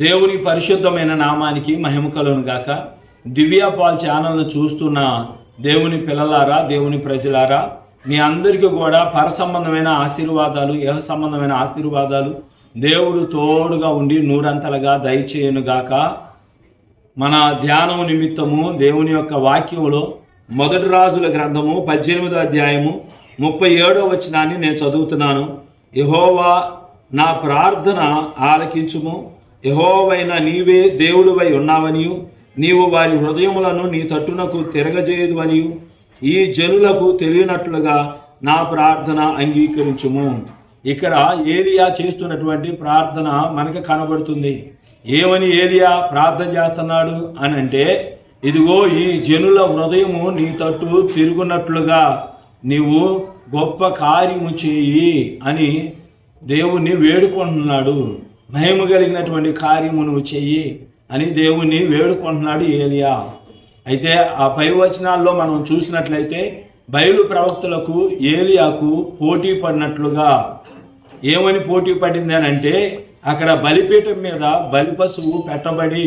దేవుని పరిశుద్ధమైన నామానికి మహిమ గాక. దివ్య పాల్ ఛానల్ను చూస్తున్న దేవుని పిల్లలారా దేవుని ప్రజలారా మీ అందరికీ కూడా పర సంబంధమైన ఆశీర్వాదాలు యహ సంబంధమైన ఆశీర్వాదాలు దేవుడు తోడుగా ఉండి నూరంతలుగా దయచేయనుగాక మన ధ్యానం నిమిత్తము దేవుని యొక్క వాక్యంలో మొదటి రాజుల గ్రంథము పద్దెనిమిదో అధ్యాయము ముప్పై ఏడో వచనాన్ని నేను చదువుతున్నాను. యహోవా నా ప్రార్థన ఆలకించుము. యహోవైన నీవే దేవుడువై ఉన్నావనియు. నీవు వారి హృదయములను నీ తట్టునకు తిరగజేయదు అనియు ఈ జనులకు తెలియనట్లుగా నా ప్రార్థన అంగీకరించుము. ఇక్కడ ఏలియా చేస్తున్నటువంటి ప్రార్థన మనకు కనబడుతుంది. ఏమని ఏలియా ప్రార్థన చేస్తున్నాడు అని అంటే ఇదిగో ఈ జనుల హృదయము నీ తట్టు తిరుగునట్లుగా నీవు గొప్ప కార్యము చేయి అని దేవుణ్ణి వేడుకుంటున్నాడు. మహిమ కలిగినటువంటి కార్యము నువ్వు చెయ్యి అని దేవుణ్ణి వేడుకుంటున్నాడు ఏలియా. అయితే ఆ పై వచనాల్లో మనం చూసినట్లయితే బయలు ప్రవక్తలకు ఏలియాకు పోటీ పడినట్లుగా. ఏమని పోటీ పడింది అని అంటే అక్కడ బలిపీఠం మీద బలి పశువు పెట్టబడి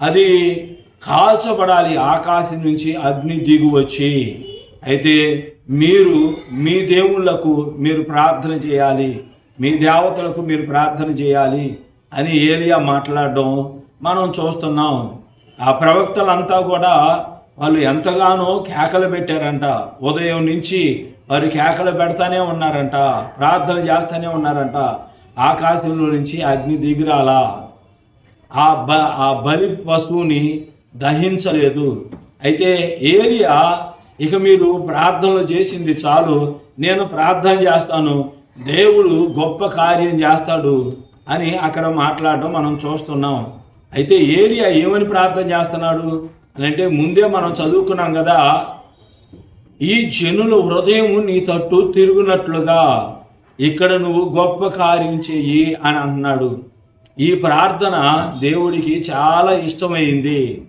అది కాల్చబడాలి ఆకాశం నుంచి అగ్ని దిగువచ్చి అయితే మీరు మీ దేవుళ్ళకు మీరు ప్రార్థన చేయాలి. మీ దేవతలకు మీరు ప్రార్థన చేయాలి అని ఏలియా మాట్లాడడం మనం చూస్తున్నాం. ఆ ప్రవక్తలంతా కూడా వాళ్ళు ఎంతగానో కేకలు పెట్టారంట. ఉదయం నుంచి వారు కేకలు పెడతానే ఉన్నారంట ప్రార్థన చేస్తూనే ఉన్నారంట. ఆకాశంలో నుంచి అగ్ని దిగిరాలా? ఆ బ ఆ బలి పశువుని దహించలేదు. అయితే ఏలియా ఇక మీరు ప్రార్థనలు చేసింది చాలు నేను ప్రార్థన చేస్తాను దేవుడు గొప్ప కార్యం చేస్తాడు అని అక్కడ మాట్లాడటం మనం చూస్తున్నాం. అయితే ఏలియా ఏమని ప్రార్థన చేస్తున్నాడు? అని అంటే ముందే మనం చదువుకున్నాం కదా ఈ జనుల హృదయం నీ తట్టు తిరుగునట్లుగా ఇక్కడ నువ్వు గొప్ప కార్యం చెయ్యి అని అంటున్నాడు ఈ ప్రార్థన దేవుడికి చాలా ఇష్టమైంది.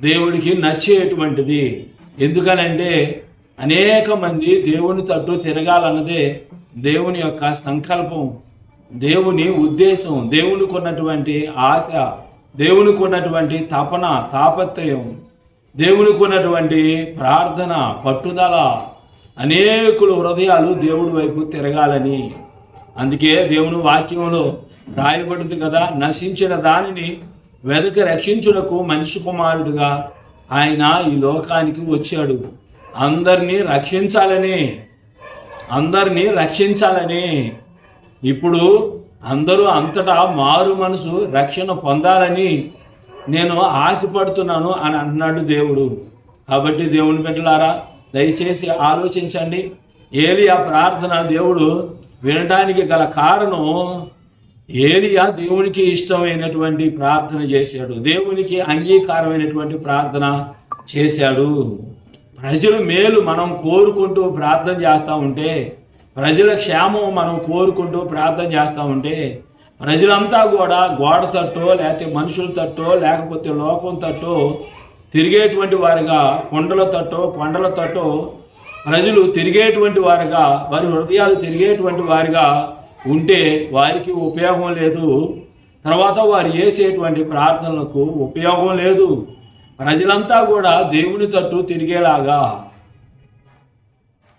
దేవుడికి నచ్చేటువంటిది. ఎందుకనంటే అనేక మంది దేవుని తట్టు తిరగాలన్నదే దేవుని యొక్క సంకల్పం దేవుని ఉద్దేశం దేవునికి ఉన్నటువంటి ఆశ దేవునికి ఉన్నటువంటి తపన తాపత్రయం దేవునికి ఉన్నటువంటి ప్రార్థన పట్టుదల అనేకుల హృదయాలు దేవుడి వైపు తిరగాలని. అందుకే దేవుని వాక్యంలో రాయబడింది కదా నశించిన దానిని వెదక రక్షించుటకు మనిషి కుమారుడుగా ఆయన ఈ లోకానికి వచ్చాడు. అందరినీ రక్షించాలని అందరినీ రక్షించాలని. ఇప్పుడు అందరూ అంతటా మారు మనసు రక్షణ పొందాలని నేను ఆశపడుతున్నాను అని అంటున్నాడు దేవుడు. కాబట్టి దేవుని పెట్టలారా దయచేసి ఆలోచించండి. ఏలియా ప్రార్థన దేవుడు వినడానికి గల కారణం ఏలియా దేవునికి ఇష్టమైనటువంటి ప్రార్థన చేశాడు. దేవునికి అంగీకారమైనటువంటి ప్రార్థన చేశాడు. ప్రజలు మేలు మనం కోరుకుంటూ ప్రార్థన చేస్తూ ఉంటే ప్రజల క్షేమం మనం కోరుకుంటూ ప్రార్థన చేస్తూ ఉంటే ప్రజలంతా కూడా గోడ తట్టో లేకపోతే మనుషుల తట్టో లేకపోతే లోకం తట్టో తిరిగేటువంటి వారిగా కొండల తట్టో కొండల తట్టో ప్రజలు తిరిగేటువంటి వారిగా వారి హృదయాలు తిరిగేటువంటి వారిగా ఉంటే వారికి ఉపయోగం లేదు. తర్వాత వారు చేసేటువంటి ప్రార్థనలకు ఉపయోగం లేదు. ప్రజలంతా కూడా దేవుని తట్టు తిరిగేలాగా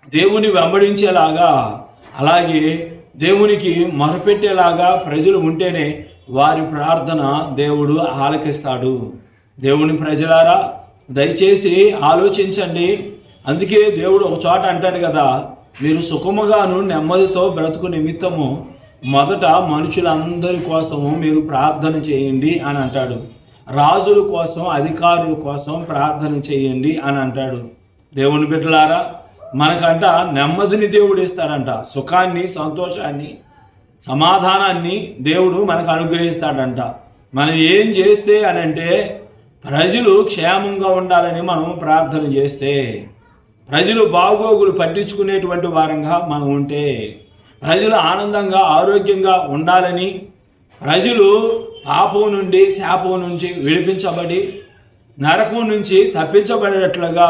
దేవుని వెంబడించేలాగా అలాగే దేవునికి మొరపెట్టేలాగా ప్రజలు ఉంటేనే వారి ప్రార్థన దేవుడు ఆలకిస్తాడు. దేవుని ప్రజలారా దయచేసి ఆలోచించండి. అందుకే దేవుడు ఒక చోట అంటాడు కదా మీరు సుఖముగాను నెమ్మదితో బ్రతుకు నిమిత్తము మొదట మనుషులందరి కోసము మీరు ప్రార్థన చేయండి అని అంటాడు. రాజుల కోసం అధికారుల కోసం ప్రార్థన చేయండి అని అంటాడు. దేవుని బిడ్డలారా మనకంట నెమ్మదిని దేవుడు ఇస్తాడంట. సుఖాన్ని సంతోషాన్ని సమాధానాన్ని దేవుడు మనకు అనుగ్రహిస్తాడంట. మనం ఏం చేస్తే అని అంటే ప్రజలు క్షేమంగా ఉండాలని మనం ప్రార్థన చేస్తే ప్రజలు బాగోగులు పట్టించుకునేటువంటి వారంగా మనం ఉంటే ప్రజలు ఆనందంగా ఆరోగ్యంగా ఉండాలని ప్రజలు పాపం నుండి శాపం నుంచి విడిపించబడి నరకం నుంచి తప్పించబడేటట్లుగా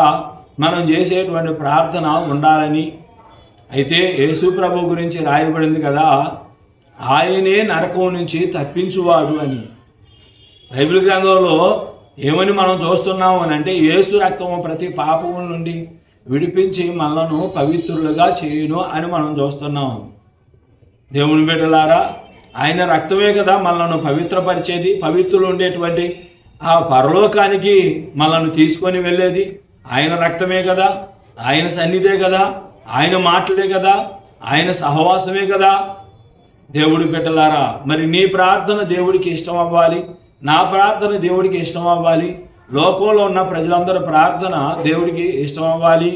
మనం చేసేటువంటి ప్రార్థన ఉండాలని అయితే యేసు ప్రభు గురించి రాయబడింది కదా ఆయనే నరకం నుంచి తప్పించువాడు అని. బైబిల్ గ్రంథంలో ఏమని మనం చూస్తున్నాము అని అంటే యేసు రక్తము ప్రతి పాపము నుండి విడిపించి మనలను పవిత్రులుగా చేయును అని మనం చూస్తున్నాం దేవుని బిడ్డలారా ఆయన రక్తమే కదా మనల్ని పవిత్రపరిచేది పవిత్రులు ఉండేటువంటి ఆ పరలోకానికి మనల్ని తీసుకొని వెళ్ళేది. ఆయన రక్తమే కదా ఆయన సన్నిధే కదా ఆయన మాటలే కదా ఆయన సహవాసమే కదా. దేవుడు పెట్టలారా మరి నీ ప్రార్థన దేవుడికి ఇష్టం అవ్వాలి నా ప్రార్థన దేవుడికి ఇష్టం అవ్వాలి లోకంలో ఉన్న ప్రజలందరి ప్రార్థన దేవుడికి ఇష్టం అవ్వాలి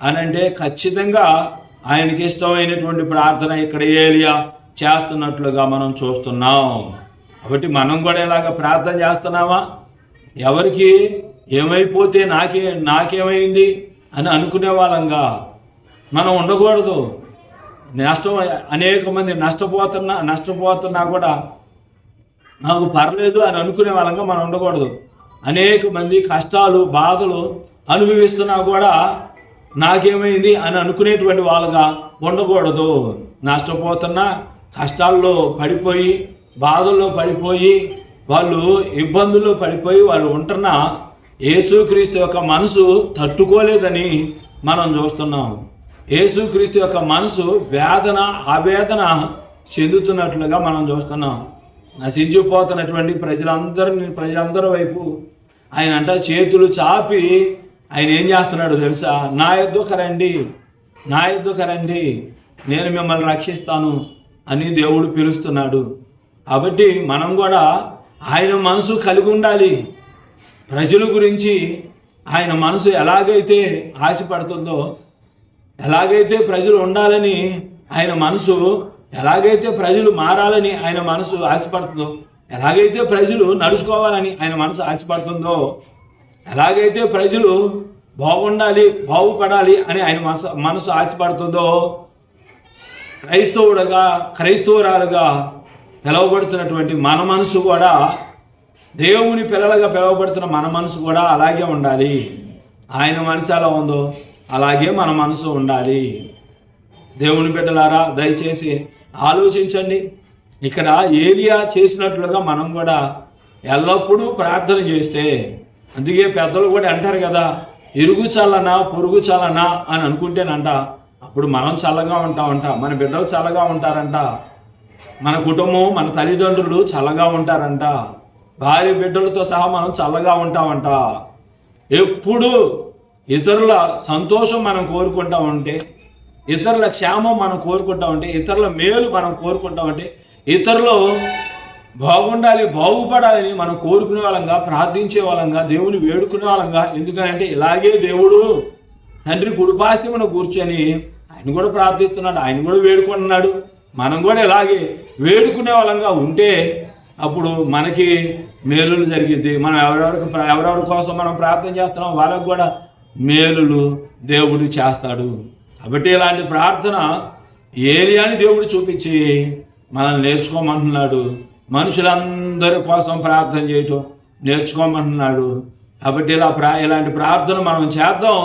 అని అంటే ఖచ్చితంగా ఆయనకి ఇష్టమైనటువంటి ప్రార్థన ఇక్కడ ఏలియా. చేస్తున్నట్లుగా మనం చూస్తున్నాం. కాబట్టి మనం కూడా ఇలాగ ప్రార్థన చేస్తున్నామా? ఎవరికి ఏమైపోతే నాకే నాకేమైంది అని అనుకునే వాళ్ళంగా మనం ఉండకూడదు. నష్టం అనేక మంది నష్టపోతున్నా నష్టపోతున్నా కూడా నాకు పర్లేదు అని అనుకునే వాళ్ళంగా మనం ఉండకూడదు. అనేక మంది కష్టాలు బాధలు అనుభవిస్తున్నా కూడా నాకేమైంది అని అనుకునేటువంటి వాళ్ళగా ఉండకూడదు. నష్టపోతున్నా కష్టాల్లో పడిపోయి బాధల్లో పడిపోయి వాళ్ళు ఇబ్బందుల్లో పడిపోయి వాళ్ళు ఉంటున్న యేసుక్రీస్తు యొక్క మనసు తట్టుకోలేదని మనం చూస్తున్నాం. యేసుక్రీస్తు యొక్క మనసు వేదన ఆవేదన చెందుతున్నట్లుగా మనం చూస్తున్నాం. నశించిపోతున్నటువంటి ప్రజలందరిని ప్రజలందరి వైపు ఆయన అంట చేతులు చాపి ఆయన ఏం చేస్తున్నాడు తెలుసా? నా యుద్ధకరండి నా యుద్ధకరండి నేను మిమ్మల్ని రక్షిస్తాను. అని దేవుడు పిలుస్తున్నాడు. కాబట్టి మనం కూడా ఆయన మనసు కలిగి ఉండాలి. ప్రజల గురించి ఆయన మనసు ఎలాగైతే ఆశపడుతుందో ఎలాగైతే ప్రజలు ఉండాలని ఆయన మనసు ఎలాగైతే ప్రజలు మారాలని ఆయన మనసు ఆశపడుతుందో ఎలాగైతే ప్రజలు నడుచుకోవాలని ఆయన మనసు ఆశపడుతుందో ఎలాగైతే ప్రజలు బాగుండాలి బాగుపడాలి అని ఆయన మనసు మనసు ఆశపడుతుందో క్రైస్తవుడుగా క్రైస్తవురాలుగా పిలువబడుతున్నటువంటి మన మనసు కూడా దేవుని పిల్లలుగా పిలువబడుతున్న మన మనసు కూడా అలాగే ఉండాలి. ఆయన మనసు ఎలా ఉందో అలాగే మన మనసు ఉండాలి. దేవుని బిడ్డలారా దయచేసి ఆలోచించండి. ఇక్కడ ఏలియా చేసినట్లుగా మనం కూడా ఎల్లప్పుడూ ప్రార్థన చేస్తే అందుకే పెద్దలు కూడా అంటారు కదా ఇరుగు చల్లనా పొరుగు చల్లనా అని అనుకుంటేనంట అప్పుడు మనం చల్లగా ఉంటామంట మన బిడ్డలు చల్లగా ఉంటారంట మన కుటుంబం మన తల్లిదండ్రులు చల్లగా ఉంటారంట భార్య బిడ్డలతో సహా మనం చల్లగా ఉంటామంట. ఎప్పుడు ఇతరుల సంతోషం మనం కోరుకుంటా ఉంటే ఇతరుల క్షేమం మనం కోరుకుంటా ఉంటే ఇతరుల మేలు మనం కోరుకుంటా ఉంటే ఇతరులు బాగుండాలి బాగుపడాలని మనం కోరుకునే వాళ్ళంగా ప్రార్థించే వాళ్ళంగా దేవుని వేడుకునే వాళ్ళంగా ఎందుకంటే ఇలాగే దేవుడు తండ్రి కుడిపాశ్యమును కూర్చొని ఆయన కూడా ప్రార్థిస్తున్నాడు ఆయన కూడా వేడుకుంటున్నాడు మనం కూడా ఇలాగే వేడుకునే వాళ్ళంగా ఉంటే అప్పుడు మనకి మేలులు జరిగింది మనం ఎవరెవరికి ఎవరెవరి కోసం మనం ప్రార్థన చేస్తున్నాం వాళ్ళకు కూడా మేలులు దేవుడు చేస్తాడు. కాబట్టి ఇలాంటి ప్రార్థన ఏలియాని దేవుడు చూపించి మనల్ని నేర్చుకోమంటున్నాడు. మనుషులందరి కోసం ప్రార్థన చేయటం నేర్చుకోమంటున్నాడు. కాబట్టి ఇలా ప్రా ఇలాంటి ప్రార్థన మనం చేద్దాం.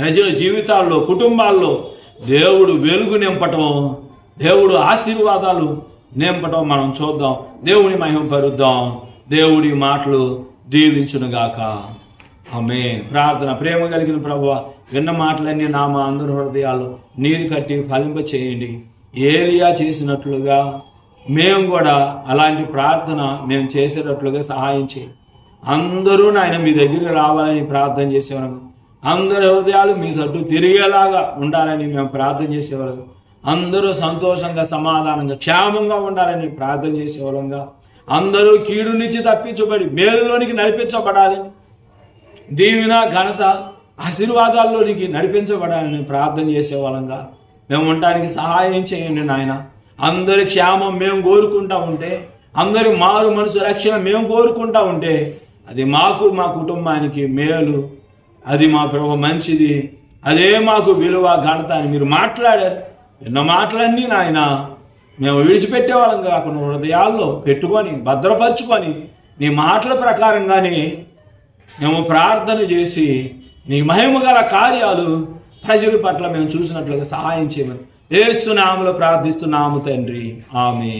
ప్రజల జీవితాల్లో కుటుంబాల్లో దేవుడు వెలుగు నింపటం దేవుడు ఆశీర్వాదాలు నింపటం మనం చూద్దాం. దేవుని మహిమ పరుద్దాం. దేవుడి మాటలు దీవించునుగాక. ఆమె ప్రార్థన ప్రేమ కలిగిన ప్రభు విన్న మాటలన్నీ నా మా అందరి హృదయాలు నీరు కట్టి ఫలింప చేయండి. ఏరియా చేసినట్లుగా మేము కూడా అలాంటి ప్రార్థన మేము చేసేటట్లుగా సహాయం చేయండి అందరూ నాయన మీ దగ్గరికి రావాలని ప్రార్థన చేసేవారు. అందరి హృదయాలు మీ తట్టు తిరిగేలాగా ఉండాలని మేము ప్రార్థన చేసేవాళ్ళం. అందరూ సంతోషంగా సమాధానంగా క్షేమంగా ఉండాలని ప్రార్థన చేసేవాళ్ళంగా. అందరూ కీడు నుంచి తప్పించబడి మేలులోనికి నడిపించబడాలని దీవిన ఘనత ఆశీర్వాదాల్లోనికి నడిపించబడాలని ప్రార్థన చేసేవాళ్ళంగా. మేము ఉండటానికి సహాయం చేయండి నాయన. అందరి క్షేమం మేము కోరుకుంటా ఉంటే అందరి మారు మనసు రక్షణ మేము కోరుకుంటా ఉంటే అది మాకు మా కుటుంబానికి మేలు అది మా ప్రభు మంచిది. అదే మాకు విలువ ఘనత అని మీరు మాట్లాడారు. ఎన్నో మాటలన్నీ నాయన మేము విడిచిపెట్టే వాళ్ళం కాకుండా హృదయాల్లో పెట్టుకొని భద్రపరుచుకొని నీ మాటల ప్రకారంగానే మేము ప్రార్థన చేసి నీ మహిమ గల కార్యాలు ప్రజల పట్ల మేము చూసినట్లుగా సహాయం చేయమని ఏసునామలో ప్రార్థిస్తున్నాము తండ్రి. ఆమె